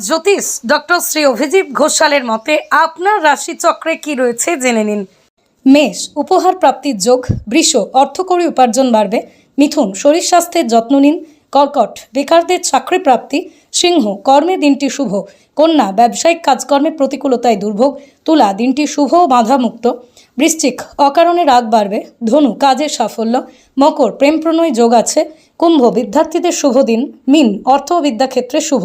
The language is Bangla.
জ্যোতিষ ডক্টর শ্রী অভিজিৎ ঘোষালের মতে, আপনার রাশিচক্রে কি রয়েছে জেনে নিন। মেষ, উপহার প্রাপ্তির যোগ, বৃষ, অর্থকরী উপার্জন বাড়বে, মিথুন, শরীর স্বাস্থ্যের যত্ন নিন, কর্কট, বেকারদের চাকরি প্রাপ্তি, সিংহ, কর্মে দিনটি শুভ, কন্যা, ব্যবসায়িক কাজকর্মে প্রতিকূলতায় দুর্ভোগ, তুলা, দিনটি শুভ ও বাধামুক্ত, বৃশ্চিক, অকারণে রাগ বাড়বে, ধনু, কাজের সাফল্য, মকর, প্রেম প্রণয় যোগ আছে, কুম্ভ, বিদ্যার্থীদের শুভ দিন, মিন, অর্থ ও বিদ্যাক্ষেত্রে শুভ।